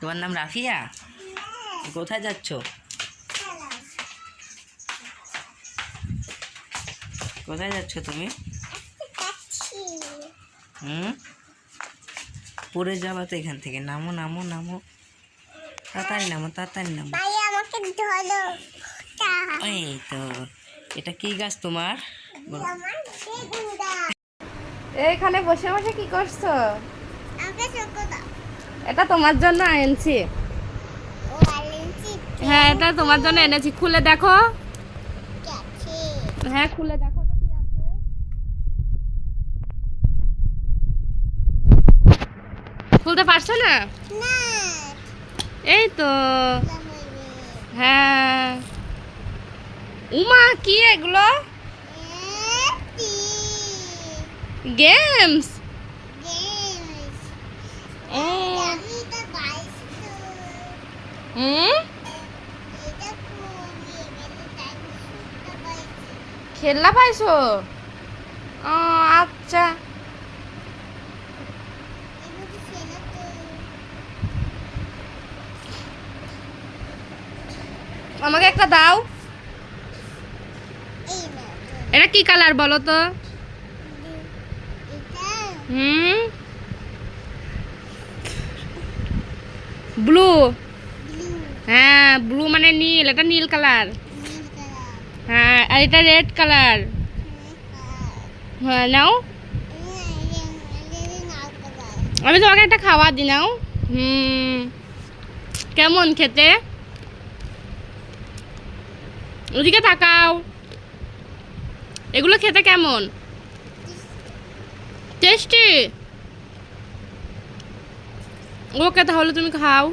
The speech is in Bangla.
তোমার নাম রাফিয়া? কোথায় যাচ্ছ? কোথায় যাচ্ছ তুমি? হুম? পড়ে যাবা তো এখান থেকে। নামো নামো নামো। তাড়াতাড়ি নামো তাড়াতাড়ি নামো। ভাই আমাকে ধরো। এই তো। এটা কি গাছ তোমার বলো। আমার বেগুন দাও এইখানে বসে বসে কি করছ? এটা তোমার জন্য এনেছি। হ্যাঁ এটা তোমার জন্য এনেছি। খুলে দেখো। হ্যাঁ খুলে দেখো তো কি আছে। খুলতে পারছ না? এই তো। হ্যাঁ। উমা কি এগুলো এটি গেমস এখানে টাইম শুটটা পাইছি খেলনা পাইছো? ও আচ্ছা। আমাকে একটা দাও। এটা কি কালার বলো তো? হুম ব্লু ব্লু হ্যাঁ ব্লু মানে নীল এটা নীল কালার। নীল কালার হ্যাঁ আর এটা রেড কালার। হ্যাঁ নাও। আমি তোমাকে একটা খাওয়া দি নাও। হুম। কেমন খেতে? ওদিকে তাকাও। এগুলো খেতে কেমন? টেস্টি। ওকে তাহলে তুমি খাও।